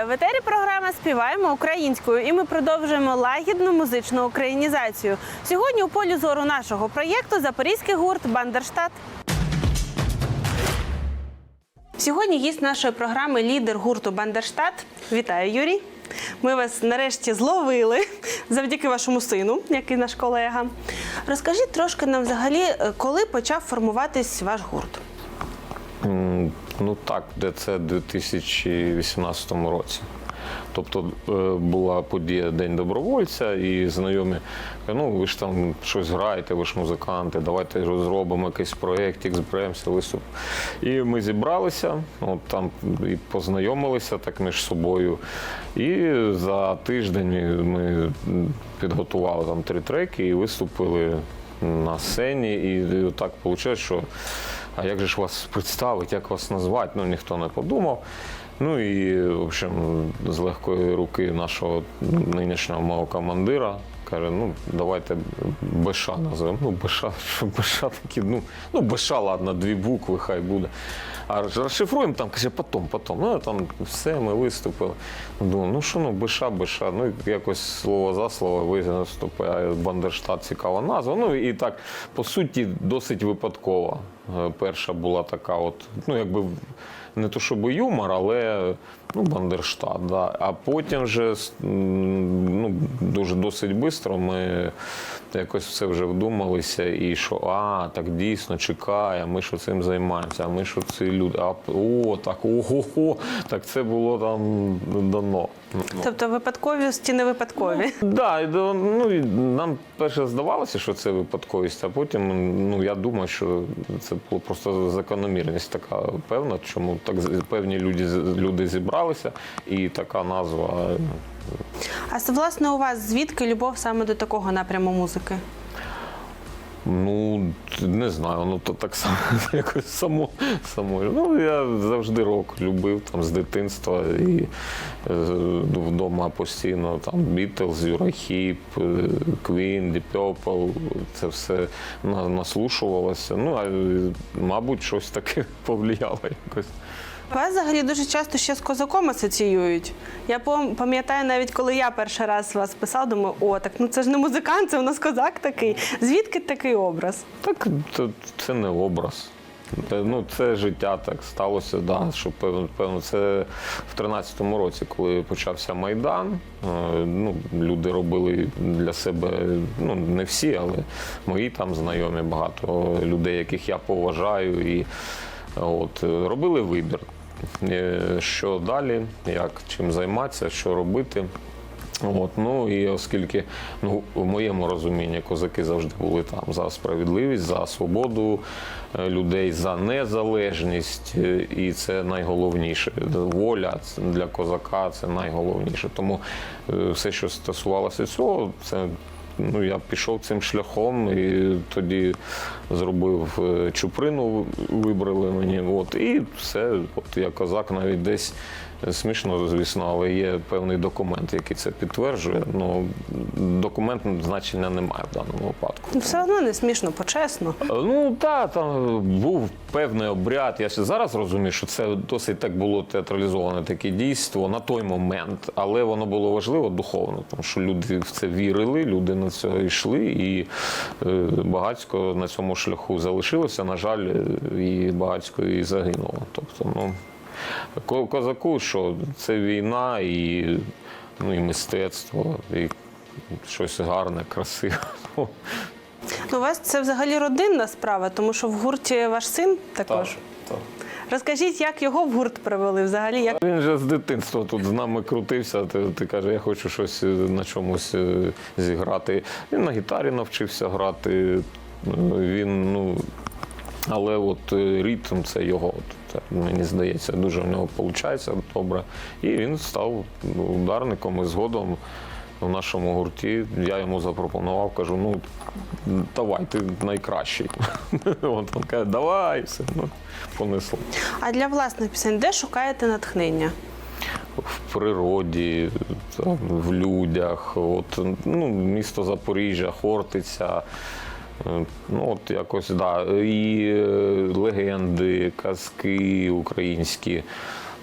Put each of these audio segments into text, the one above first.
Вітаю в етері. Програма Співаємо українською, і ми продовжуємо лагідну музичну українізацію. Сьогодні у полі зору нашого проєкту запорізький гурт Бандерштат. Сьогодні гість нашої програми лідер гурту Бандерштат. Вітаю, Юрій. Ми вас нарешті зловили завдяки вашому сину, який наш колега. Розкажіть трошки нам взагалі, коли почав формуватись ваш гурт. Ну так, де це в 2018 році. Тобто е, була подія День добровольця, і знайомі кажуть, ну ви ж там щось граєте, ви ж музиканти, давайте розробимо якийсь проєкт, зберемося, виступ. І ми зібралися, от там і познайомилися так між собою. І за тиждень ми підготували там три треки і виступили на сцені. І так вийшло, що а як же ж вас представити, як вас назвати? Ну ніхто не подумав. Ну і, в общем, з легкої руки нашого нинішнього мого командира каже: ну давайте Беша назвемо. Ну, Беша, Беша такі, ну, ну Беша, ладно, дві букви, хай буде. А розшифруємо там, каже, потім, потім. Ну, там все, ми виступили. Думаю, ну що ну, Беша, Беша. Ну, якось слово за слово виступає Бандерштат цікава назва. Ну і так, по суті, досить випадково. Е, Перша була така, от, ну якби не то щоб юмор, але ну, Бандерштат. Да. А потім вже ну, дуже досить швидко ми якось все вже вдумалися, і що а, так дійсно чекає, ми що цим займаємося, а ми що ці люди. А о, так, ого, так це було там давно. Ну, Тобто випадковісті не випадкові. Да, і до- ну, і нам перше здавалося, що це випадковість, а потім ну, я думаю, що це була просто закономірність така певна, чому так певні люди, люди зібралися, і така назва. А с- власне у вас звідки любов саме до такого напряму музики? Ну, не знаю, ну то так само якось само. само. Ну, я завжди рок любив там з дитинства і е, вдома постійно там Beatles, Юрахіп, Queen, Deep Purple, це все наслушувалося. Ну, а мабуть, щось таке повлияло якось. Вас взагалі дуже часто ще з козаком асоціюють. Я пам'ятаю, навіть коли я перший раз вас писав, думаю, о, так ну це ж не музикант, це у нас козак такий. Звідки такий образ? Так, це не образ. Ну, це життя так сталося, да, що певно, це в 13-му році, коли почався Майдан. е, Ну, люди робили для себе, ну не всі, але мої там знайомі, багато людей, яких я поважаю, і от, робили вибір. Е, Що далі, як чим займатися, що робити. От, ну і оскільки ну, в моєму розумінні козаки завжди були там за справедливість, за свободу е, людей, за незалежність, е, і це найголовніше. Воля для козака це найголовніше. Тому все, що стосувалося цього, це. Ну, я пішов цим шляхом і тоді зробив е, чуприну, вибрали мені. От, і все, от я козак навіть десь е, смішно, звісно, але є певний документ, який це підтверджує. Ну, документ значення немає в даному випадку. Ну, Все одно не смішно, почесно. Е, Ну так, там був певний обряд. Я ще зараз розумію, що це досить так було театралізоване таке дійство на той момент, але воно було важливо духовно, тому що люди в це вірили, люди на це йшли, і багатько на цьому шляху залишилося. На жаль, е, і багатько і загинуло. Тобто, ну козаку, що це війна і, ну, і мистецтво, і щось гарне, красиве. Ну, у вас це взагалі родинна справа, тому що в гурті ваш син також. так. Розкажіть, як його в гурт привели взагалі? Як... Він же з дитинства тут з нами крутився. Ти, ти каже, я хочу щось на чомусь е, зіграти. Він на гітарі навчився грати. Він, ну, але от е, ритм це його. От, мені здається, дуже в нього виходить добре. І він став ударником і згодом. В нашому гурті я йому запропонував, кажу, ну давай, ти найкращий. От він каже, давай, все, ну, понесло. А для власних пісень де шукаєте натхнення? в природі, там, в людях. От, ну, місто Запоріжжя, Хортиця. Е, Ну, от якось, да. І е, легенди, казки українські.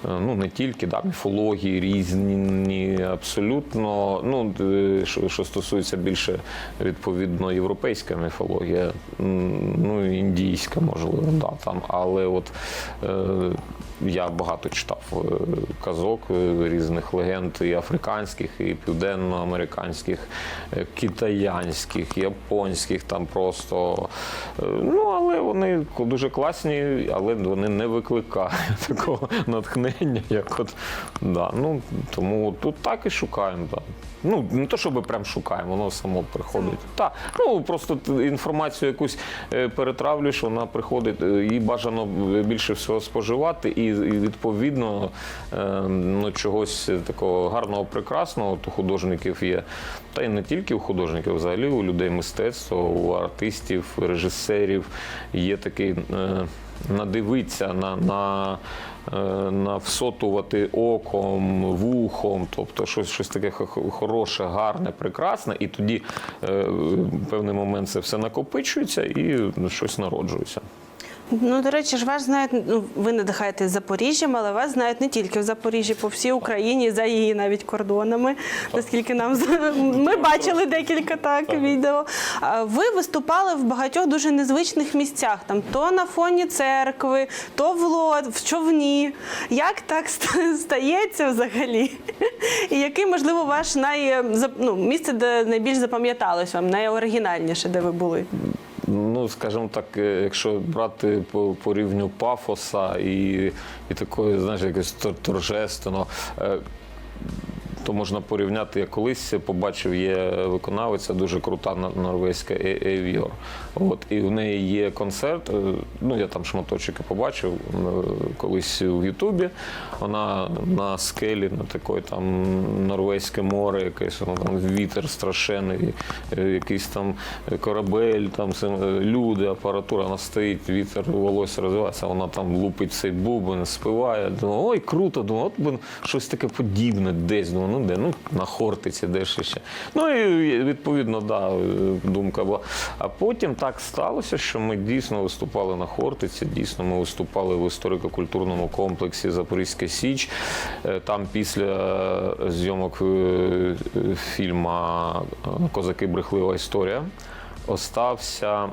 Ну не тільки да, міфології різні, абсолютно. Ну, е, що, стосується більше відповідно європейська міфологія, ну індійська, можливо, да, там. Але от е, я багато читав е, казок е, різних легенд, і африканських, і південноамериканських, е, китаянських, японських, там просто. е, Ну, але вони дуже класні, але вони не викликають такого натхнення, як от. Да, ну, тому тут так і шукаємо. Да. Ну, не то, щоб прям шукаємо, воно само приходить. Так, ну просто інформацію якусь е, перетравлюєш, вона приходить, е, її бажано більше всього споживати, і, і відповідно е, ну, чогось такого гарного, прекрасного от у художників є. Та й не тільки у художників, взагалі у людей мистецтва, у артистів, режисерів є такий е, надивитися на. на е, навсотувати оком, вухом, тобто щось, щось таке хо- хороше, гарне, прекрасне, і тоді е, в певний момент це все накопичується і щось народжується. Ну, до речі, ж вас знають, ну, ви надихаєтесь Запоріжжям, але вас знають не тільки в Запоріжжі, по всій Україні, за її навіть кордонами. Наскільки нам ми бачили декілька так відео. Ви виступали в багатьох дуже незвичних місцях. Там то на фоні церкви, то в лод, в човні. Як так ста- стається взагалі? І який, можливо, ваш най, ну, місце, де найбільш запам'яталось вам, найоригінальніше, де ви були? Ну, скажімо так, е, якщо брати по, по рівню пафоса і, і такої, знаєш, якось тор- торжественно. То можна порівняти, я колись побачив, є виконавиця дуже крута норвезька Е- Ев'йор. От і в неї є концерт. е, Ну я там шматочки побачив е, колись в Ютубі. Вона на скелі, на такої там норвезьке море, якесь воно там вітер страшенний, якийсь там корабель, там люди, апаратура. Вона стоїть, вітер, волосся розвивається, вона там лупить цей бубен, співає. Думаю, ой, круто, думаю, от щось таке подібне десь. Думаю, ну де? Ну на Хортиці, де ж ще. Ну і відповідно, да, е, думка була. А потім так сталося, що ми дійсно виступали на Хортиці, дійсно ми виступали в історико-культурному комплексі Запорізька Січ. Е, Там після зйомок е, фільму Козаки брехлива історія. Остався, е,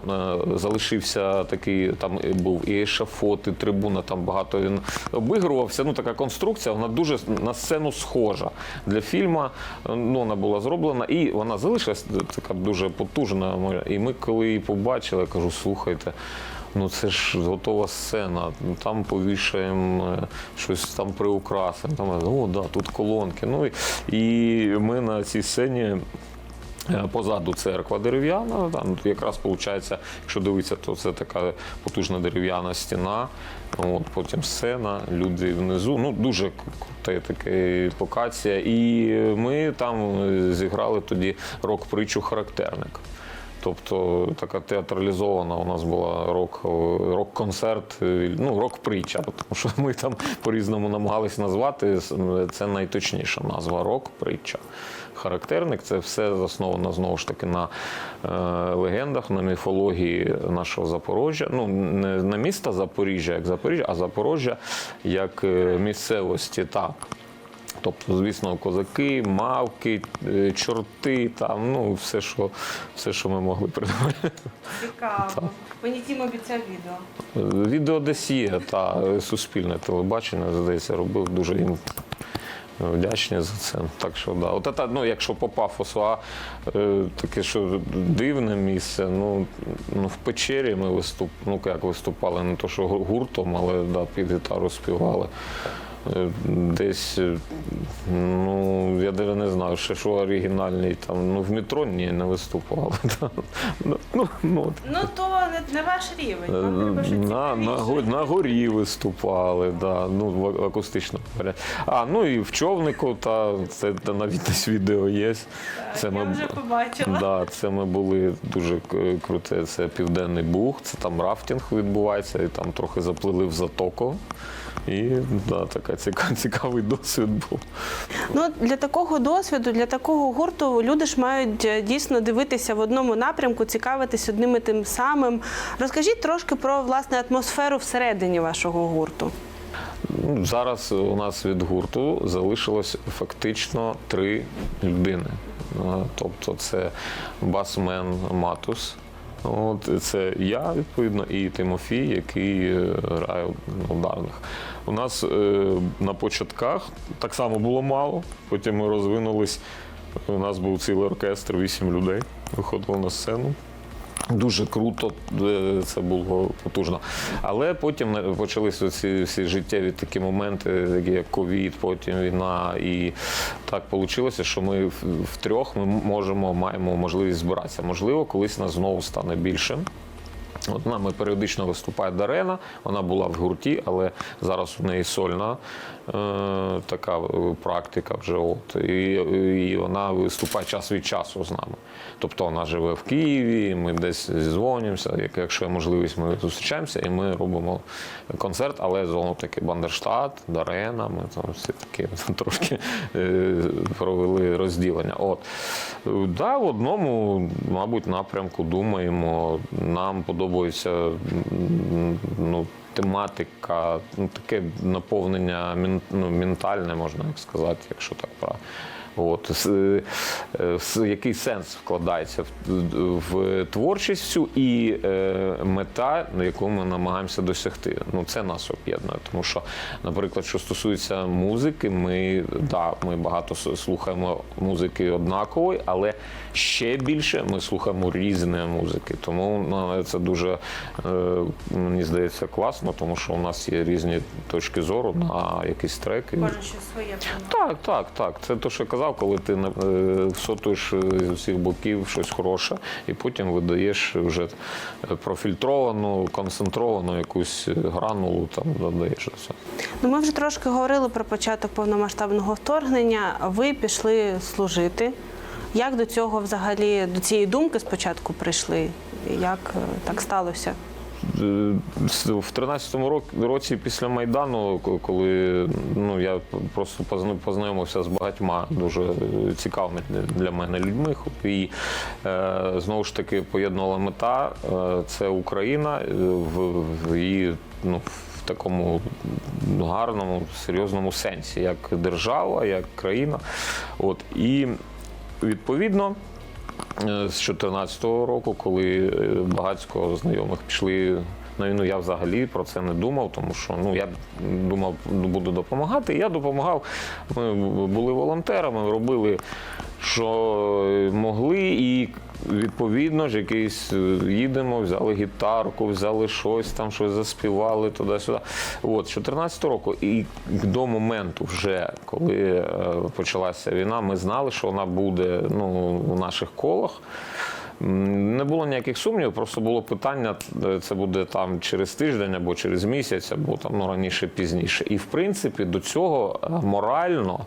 залишився такий, там був і ешафот, і трибуна, там багато він обігрувався. Ну, така конструкція, вона дуже на сцену схожа. Для фільму ну, вона була зроблена, і вона залишилась така дуже потужна. І ми, коли її побачили, я кажу, слухайте. Ну це ж готова сцена. Там повішаємо е, щось там приукрасимо. Там о, да, тут колонки. Ну і ми на цій сцені. Е, Позаду церква дерев'яна, там якраз виходить, якщо дивитися, то це така потужна дерев'яна стіна. От, потім сцена, люди внизу. Ну дуже крута така локація. І ми там е, зіграли тоді рок-притчу характерник. Тобто така театралізована у нас була рок, рок-концерт, е, ну, рок-притча, тому що ми там по-різному намагалися назвати. Це найточніша назва рок-притча. Характерник це все засновано знову ж таки на е, легендах, на міфології нашого Запоріжжя. Ну, не на міста Запоріжжя, як Запоріжжя, а Запоріжжя як е, місцевості. Так. Тобто, звісно, козаки, мавки, е, чорти, там, ну, все, що, все, що ми могли придумати. Цікаво. Мені Тім обіцяв відео. Е, Відео десь є, та е, суспільне телебачення, здається, робив дуже їм вдячні за це. Так що да. От це, ну, якщо по пафосу, а е, таке, що дивне місце, ну, ну в печері ми виступ, ну як виступали, не то, що гуртом, але да, під гітару співали. Е, Десь, е, ну, я навіть не знаю, ще що оригінальний, там, ну, в метро ні, не виступали. Ну, ну, ну. Ну то не, ваш рівень. Вам треба щось На, на, го- на горі виступали, да, ну, в варіанті. А, ну і в човнику, та це та навіть десь відео є. Це Я вже побачила. Да, це ми були дуже к- круте. Це Південний Буг, це там рафтинг відбувається, і там трохи заплили в затоку. І да, така ціка, цікавий досвід був. Ну для такого досвіду, для такого гурту люди ж мають е, дійсно дивитися в одному напрямку, цікавитись одним і тим самим. Розкажіть трошки про власне атмосферу всередині вашого гурту. Ну, Зараз у нас від гурту залишилось фактично три людини. Е, Тобто це басмен Матус. От це я, відповідно, і Тимофій, який е, грає ударних. У нас е, на початках так само було мало, потім ми розвинулись. У нас був цілий оркестр, вісім людей виходило на сцену. Дуже круто, е, це було потужно. Але потім е, почалися ці всі життєві такі моменти, такі як ковід, потім війна. І так вийшло, що ми втрьох ми можемо, маємо можливість збиратися. Можливо, колись нас знову стане більше. От нами періодично виступає Дарена, вона була в гурті, але зараз у неї сольна е, така е, практика вже. От, і, і вона виступає час від часу з нами. Тобто вона живе в Києві, ми десь зізвонюємося, якщо є можливість, ми зустрічаємося і ми робимо концерт, але знову таки Бандерштат, Дарена, ми там всі такі трошки е, провели розділення. От. Да, в одному, мабуть, напрямку думаємо. Нам подобається ну, тематика, ну, таке наповнення ну, ментальне, можна так сказати, якщо так правильно. От, с- е, який сенс вкладається в, в творчість всю і е, мета, на яку ми намагаємося досягти. Ну, це нас об'єднує. Тому що, наприклад, що стосується музики, ми, да, ми багато слухаємо музики однакової, але ще більше ми слухаємо різної музики. Тому ну, це дуже, е, мені здається, класно, тому що у нас є різні точки зору на якісь треки. Кожен щось своє. Так, так, так. Це те, що я казав, коли ти е, всотуєш е, з усіх боків щось хороше, і потім видаєш вже е, профільтровану, концентровану якусь гранулу, там додаєш. Ну, ми вже трошки говорили про початок повномасштабного вторгнення. Ви пішли служити. Як до цього взагалі до цієї думки спочатку прийшли? Як так сталося? Е, В 13-му рок- році після Майдану, коли ну, я просто позна- познайомився з багатьма дуже цікавими для мене людьми. І е, знову ж таки поєднувала мета е, це Україна в її ну, в такому гарному, серйозному сенсі, як держава, як країна. От, і відповідно. Е, З 2014 року, коли е, багатько знайомих пішли війну, я взагалі про це не думав, тому що ну я думав, буду допомагати. Я допомагав. Ми були волонтерами, робили, що могли, і відповідно ж якийсь е, їдемо, взяли гітарку, взяли щось там, щось заспівали туди-сюди. От, з 14 року. І до моменту, вже коли е, почалася війна, ми знали, що вона буде ну, у наших колах. Не було ніяких сумнівів, просто було питання, е, це буде там через тиждень або через місяць, або там ну, раніше, пізніше. І в принципі до цього морально.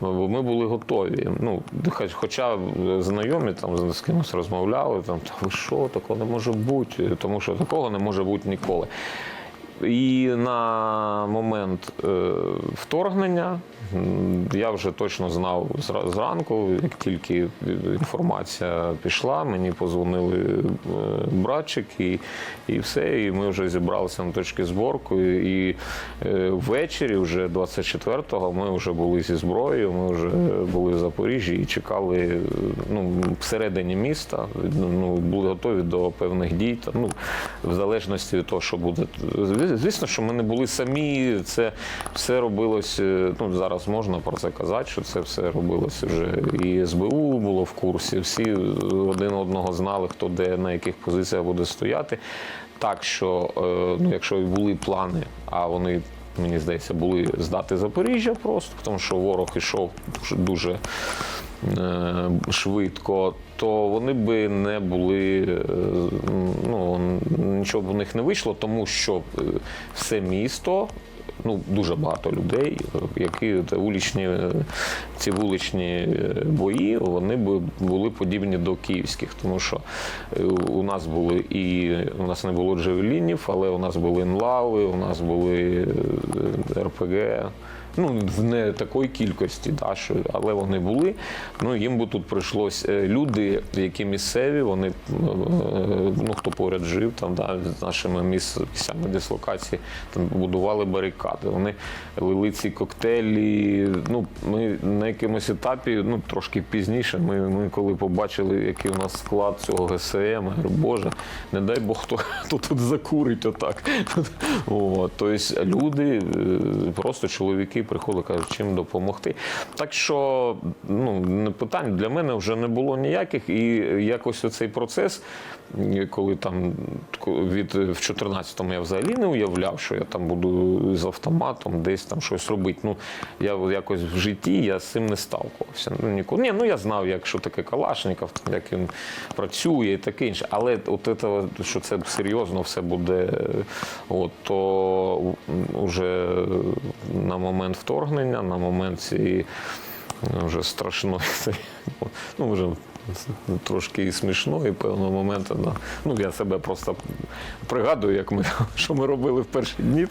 Бо ми були готові. Ну, хоч- хоча знайомі там з кимось розмовляли, там, та ви що, такого не може бути, тому що такого не може бути ніколи. І на момент е, вторгнення я вже точно знав зра- зранку, як тільки інформація пішла, мені позвонили е, братчик і, і все. І ми вже зібралися на точки зборку. І е, ввечері, вже 24-го, ми вже були зі зброєю, ми вже були в Запоріжжі і чекали ну, всередині міста. Ну, були готові до певних дій. Та, ну, в залежності від того, що буде. Звісно, що ми не були самі. Це все робилось. е, Ну зараз можна про це казати, що це все робилось вже і СБУ було в курсі. Всі один одного знали, хто де на яких позиціях буде стояти. Так що, е, ну, якщо і були плани, а вони. Мені здається, були здати Запоріжжя просто, тому що ворог ішов дуже- швидко, то вони би не були, е, ну нічого б у них не вийшло, тому що е, все місто. Ну, дуже багато людей, е, які те, вуличні, е, ці вуличні е, бої, вони б були подібні до київських, тому що е, у нас були і у нас не було джевелінів, але у нас були нлави, у нас були е, РПГ, Ну, в не такої кількості, да, що, але вони були. Ну, їм би тут прийшлось е, люди, які місцеві, вони е, ну, хто поряд жив там, да, з нашими місцями дислокації, там будували барикади. Вони лили ці коктейлі. Ну, ми на якомусь етапі, ну трошки пізніше, ми, ми коли побачили, який у нас склад цього ГСМ, я говорю, Боже, не дай Бог, хто, хто тут закурить отак. От, тобто люди, е, просто чоловіки приходили, кажуть, чим допомогти. Так що ну, питань для мене вже не було ніяких. І якось оцей процес, коли там від в 14-му я взагалі не уявляв, що я там буду з автоматом десь там щось робити. Ну, я якось в житті я з цим не сталкувався. Ну, ніколи. Ні, ну я знав, як що таке Калашников, як він працює і таке інше. Але от це, що це серйозно все буде, от, то вже на момент вторгнення, на момент цієї вже страшної, ну вже трошки і смішно, і певного моменту. Да. Ну, я себе просто пригадую, як ми, що ми робили в перші дні,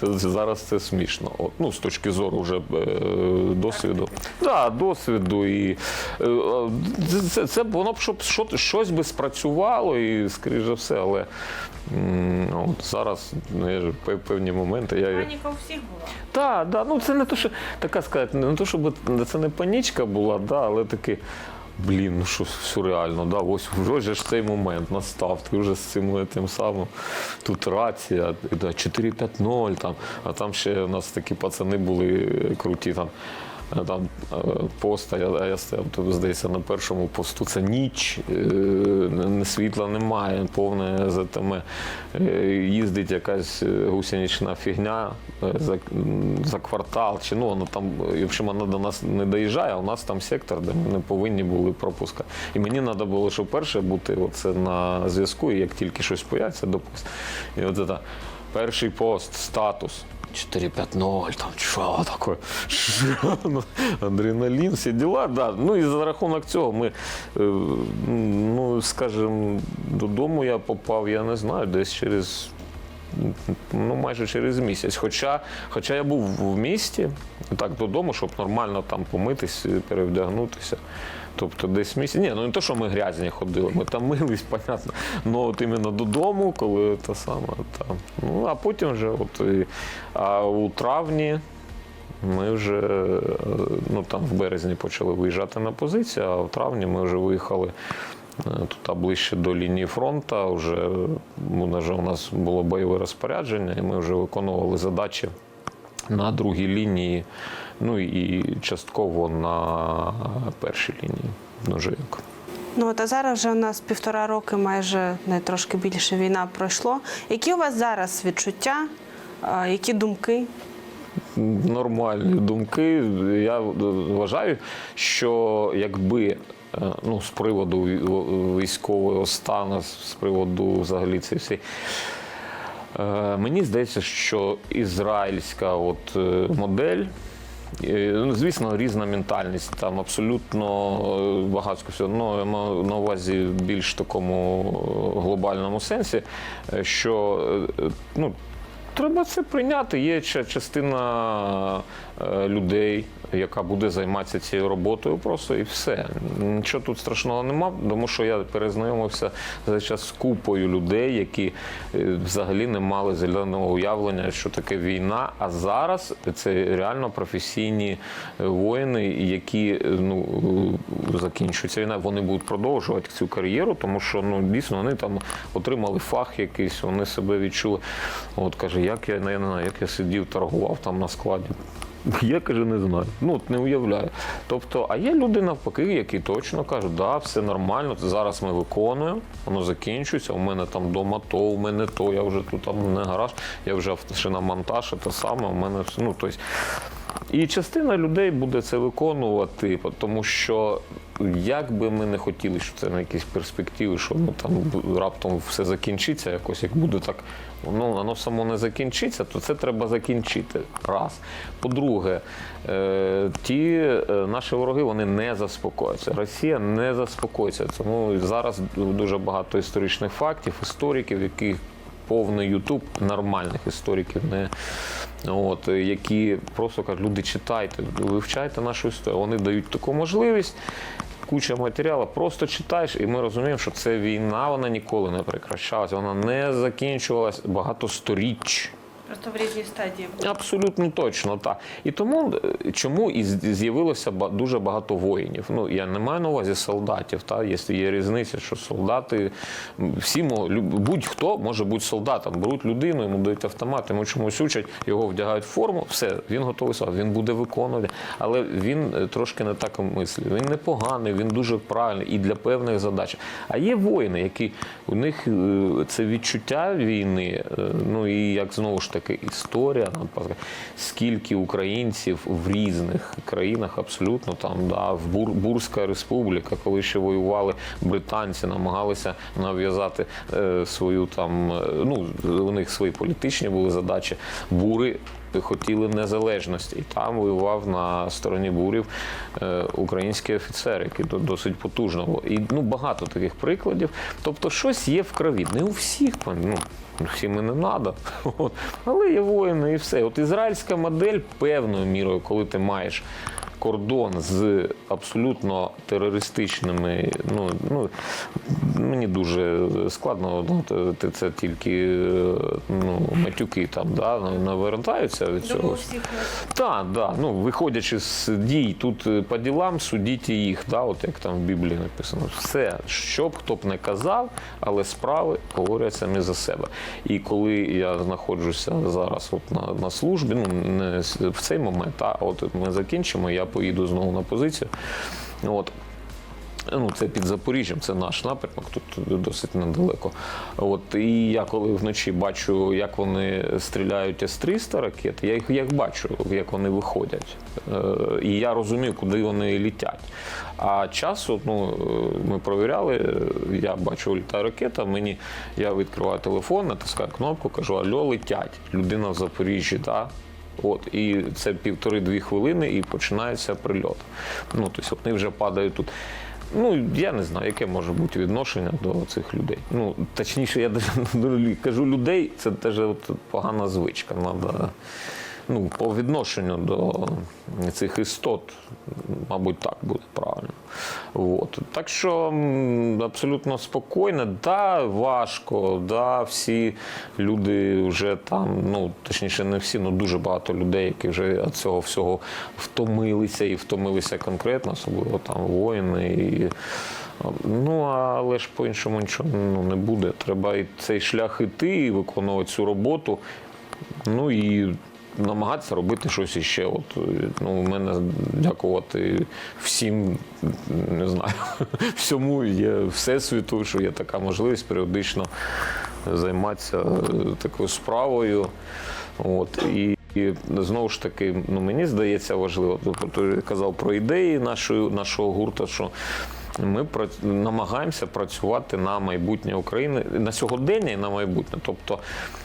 то зараз це смішно. От, ну, з точки зору вже е, досвіду. Да, досвіду і е, е, це, це воно б щоб що, щось би спрацювало, і скоріш за все, але от зараз ну, я певні моменти. Я, Паніка у всіх була. так, да, ну це не то, що така сказати, не то, щоб це не панічка була, да, але таки. Блін, ну що сюрреально, да, ось вже ж цей момент настав. Ти вже з цим е, тим самим. Тут рація, 4-5-0, там, а там ще у нас такі пацани були круті. Там, там е, пост, а я, я стояв, то, здається, на першому посту це ніч, е, світла немає, повне ЗТМ. Е, Їздить якась е, гусенична фігня е, за, за квартал, чи ну воно там, е, якщо вона до нас не доїжджає, а у нас там сектор, де ми не повинні були пропускати. І мені треба було, щоб перше бути оце на зв'язку, і як тільки щось появиться, допуск. І от це перший пост, статус. 4-5-0, там що таке? Ну, Адреналін, всі діла. Да. Ну і за рахунок цього ми, е, ну, скажімо, додому я попав, я не знаю, десь через. Ну, майже через місяць. Хоча, хоча я був в місті, так додому, щоб нормально там помитись, перевдягнутися. Тобто десь місяць. Ні, ну не те, що ми грязні ходили, ми там мились, понятно. Ну от іменно додому, коли те саме. Там. Ну, а потім вже, от, і, а у травні ми вже е, ну, там в березні почали виїжджати на позицію, а в травні ми вже виїхали е, туди ближче до лінії фронту. Вже, е, у нас було бойове розпорядження, і ми вже виконували задачі на другій лінії, ну і частково на першій лінії. Як. Ну от а зараз вже у нас півтора роки, майже не трошки більше війна пройшло. Які у вас зараз відчуття? Які думки? нормальні думки. Я вважаю, що якби е, ну, з приводу вій- військового стану, з приводу взагалі цієї всі. Мені здається, що ізраїльська от, е, модель. Ну, звісно, різна ментальність, там абсолютно е, багатсько всього. Ну, я маю на увазі більш такому е, глобальному сенсі, е, що ну, Треба це прийняти. Є ча- частина людей, яка буде займатися цією роботою, просто і все. Нічого тут страшного нема, тому що я перезнайомився за час з купою людей, які е, взагалі не мали зеленого уявлення, що таке війна. А зараз це реально професійні е, воїни, які е, ну, е, закінчується війна. Вони будуть продовжувати цю кар'єру, тому що ну дійсно вони там отримали фах якийсь, вони себе відчули. От каже, як я не знаю, як я сидів, торгував там на складі. Я каже, не знаю. Ну не уявляю. Тобто, а є люди навпаки, які точно кажуть, да, все нормально, зараз ми виконуємо, воно закінчується. У мене там вдома то, у мене то, я вже тут там не гараж, я вже ще на монтаж, і саме, у мене все. Ну, тобто, і частина людей буде це виконувати, тому що як би ми не хотіли, що це на якісь перспективи, що ну там раптом все закінчиться, якось як буде так, ну воно само не закінчиться, то це треба закінчити. Раз. По-друге, е, ті е, наші вороги вони не заспокояться. Росія не заспокоїться. Тому зараз дуже багато історичних фактів, істориків, які повний Ютуб нормальних істориків, не от, які просто кажуть, люди читайте, вивчайте нашу історію. Вони дають таку можливість. Куча матеріалу, просто читаєш, і ми розуміємо, що це війна, вона ніколи не прекращалася, вона не закінчувалась багато сторіч. Просто в різній стадії. Абсолютно точно, так. І тому е, чому і з'явилося дуже багато воїнів. Ну я не маю на увазі солдатів. Та є, є різниця, що солдати всі будь-хто може бути солдатом. Беруть людину, йому дають автомат, йому чомусь учать, його вдягають в форму, все, він готовий солдат, він буде виконувати. Але він е, трошки не так мислить. Він не поганий, він дуже правильний і для певних задач. А є воїни, які у них е, це відчуття війни. Ну і як знову ж таки історія, нам скільки українців в різних країнах абсолютно там, да, в Бур, Бурська республіка, коли ще воювали британці, намагалися нав'язати е, свою там, е, ну у них свої політичні були задачі. Бури хотіли незалежності, і там воював на стороні бурів е, український офіцер, який до- досить потужно. І ну багато таких прикладів. Тобто, щось є в крові. Не у всіх ну. Всім і не треба, але є воїни і все. От ізраїльська модель певною мірою, коли ти маєш кордон з абсолютно терористичними, ну, ну мені дуже складно, ну, це тільки е, ну, матюки там да, навертаються від цього. Думаю, всіх Так, да. Ну, виходячи з дій тут е, по ділам, судіть їх, да, от як там в Біблії написано. Все, що б хто б не казав, але справи говорять самі за себе. І коли я знаходжуся зараз от на, на службі, ну не в цей момент, а от ми закінчимо, я поїду знову на позицію. От, Ну, це під Запоріжжям, це наш напрямок, тут досить недалеко. От і я коли вночі бачу, як вони стріляють С-300 ракет, я їх як бачу, як вони виходять. Е, і я розумію, куди вони літять. А часу, ну ми провіряли, я бачу, літає ракета. Мені я відкриваю телефон, натискаю кнопку, кажу, альо, летять. Людина в Запоріжжі, так. От, і це півтори-дві хвилини, і починається прильот. Ну, тобто вони вже падають тут. Ну, я не знаю, яке може бути відношення до цих людей. Ну, точніше, я кажу людей, це теж от погана звичка. Надо, ну, по відношенню до цих істот, мабуть, так буде правильно. От. Так що абсолютно спокійно, да, важко, да, всі люди вже там, ну точніше, не всі, ну дуже багато людей, які вже від цього всього втомилися і втомилися конкретно, особливо там воїни. І, Ну, але ж по-іншому нічого ну, не буде. Треба і цей шлях іти, і виконувати цю роботу. Ну і намагатися робити щось іще. От, ну, у мене дякувати всім, не знаю, всьому є всесвіту, що є така можливість періодично займатися е, такою справою. От, і, і знову ж таки, ну, мені здається важливо, тобто казав про ідеї нашої, нашого гурту, що ми намагаємося працювати на майбутнє України на сьогодення і на майбутнє. Тобто, е,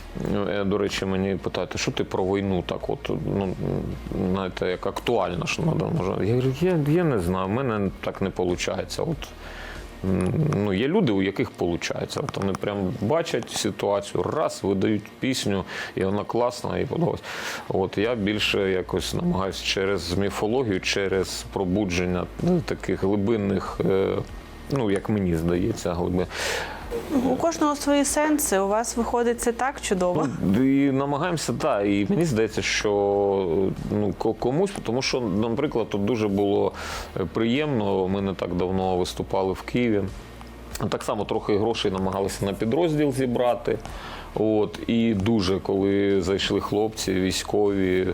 до речі, мені питають, що ти про війну так, от ну знаєте, як актуально надо може. Я говорю, я, я не знаю, в мене так не виходить. От Ну, є люди, у яких виходить. От вони прям бачать ситуацію, раз видають пісню, і вона класна і подобається. От я більше якось намагаюся через міфологію, через пробудження ну, таких глибинних, е, ну як мені здається, глибин. У кожного свої сенси. У вас виходить це так чудово. Ну, і намагаємося, так. І мені здається, що ну, комусь, тому що, наприклад, тут дуже було е, приємно. Ми не так давно виступали в Києві. Так само трохи грошей намагалися на підрозділ зібрати. От, і дуже, коли зайшли хлопці військові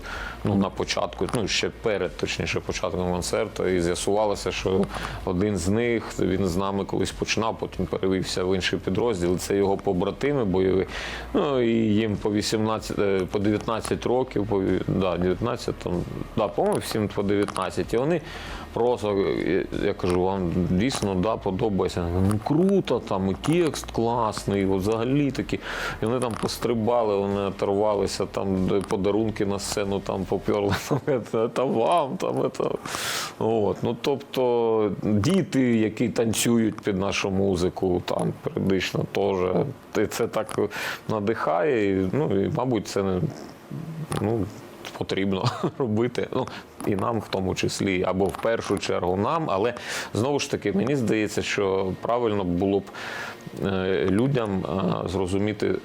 ну, на початку, ну ще перед точніше початком концерту, і з'ясувалося, що один з них він з нами колись починав, потім перевівся в інший підрозділ. Це його побратими бойові. Ну і їм по 18, е, по 19 років, по да, 19, там, да, по-моєму, всім по 19. І вони просто, я, кажу, вам дійсно да, подобається. Ну круто, там і текст класний, і взагалі такі. І вони там пострибали, вони оторвалися, там подарунки на сцену там поперли. Там, це, «Це вам, там це. От. Ну, тобто діти, які танцюють під нашу музику, там періодично теж. Це так надихає. Ну, і, мабуть, це не. Ну, потрібно робити. Ну і нам в тому числі, або в першу чергу нам. Але знову ж таки, мені здається, що правильно було б е, людям е, зрозуміти.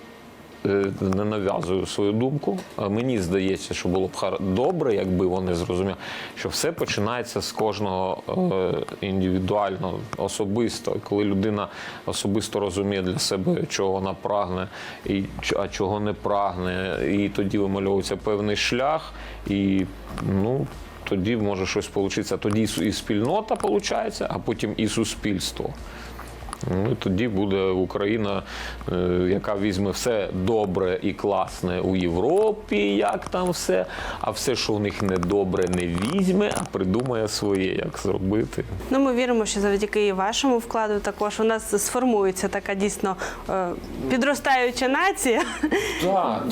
Е, Не нав'язую свою думку. Мені здається, що було б добре, якби вони зрозуміли, що все починається з кожного е, індивідуально, особисто. Коли людина особисто розуміє для себе, чого вона прагне, і а чого не прагне, і тоді вимальовується певний шлях, і ну. Тоді може щось вийти. Тоді і спільнота виходить, а потім і суспільство. Ну, і тоді буде Україна, е, яка візьме все добре і класне у Європі, як там все, а все, що в них недобре, не візьме, а придумає своє, як зробити. Ну, ми віримо, що завдяки вашому вкладу також у нас сформується така дійсно е, підростаюча нація.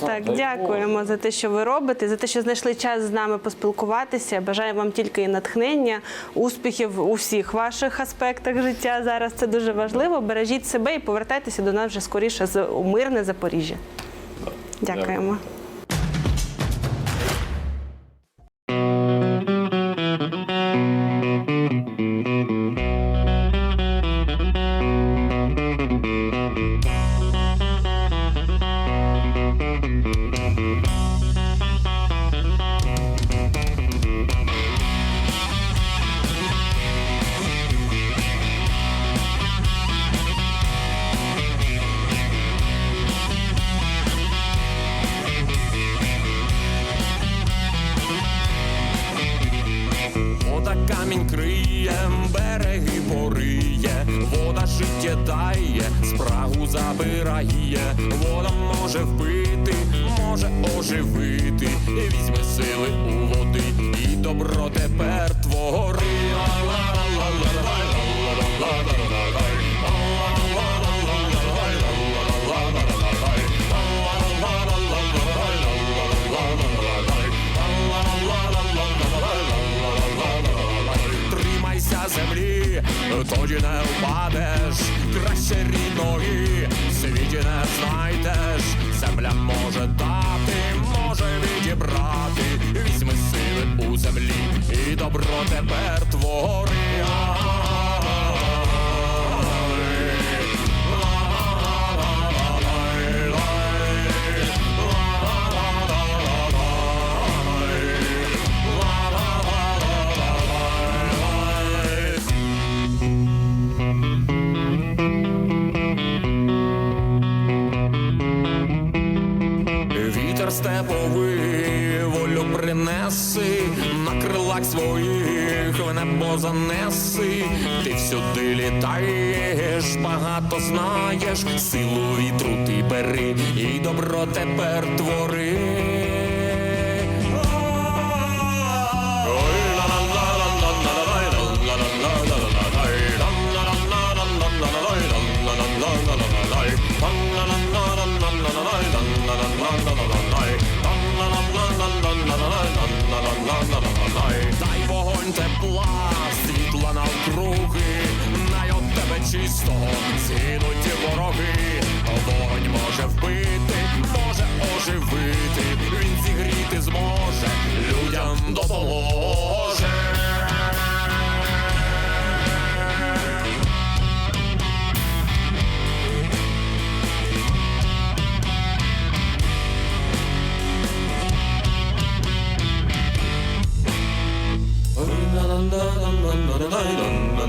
Так, дякуємо за те, що ви робите, за те, що знайшли час з нами поспілкуватися. Бажаю вам тільки і натхнення, успіхів у всіх ваших аспектах життя. Зараз це дуже важливо. Бережіть себе і повертайтеся до нас вже скоріше з мирне Запоріжжя. Дякуємо. Багато знаєш, силу вітру ти бери, і добро тепер твори. Дай вогонь тепла, от тебе чистого вороги. Вогонь може вбити, може оживити, він зігріти зможе, людям допоможе.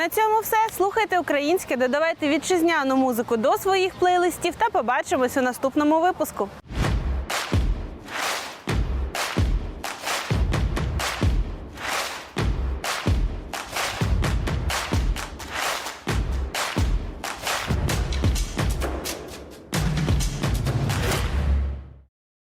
На цьому все. Слухайте українське, додавайте вітчизняну музику до своїх плейлистів та побачимось у наступному випуску.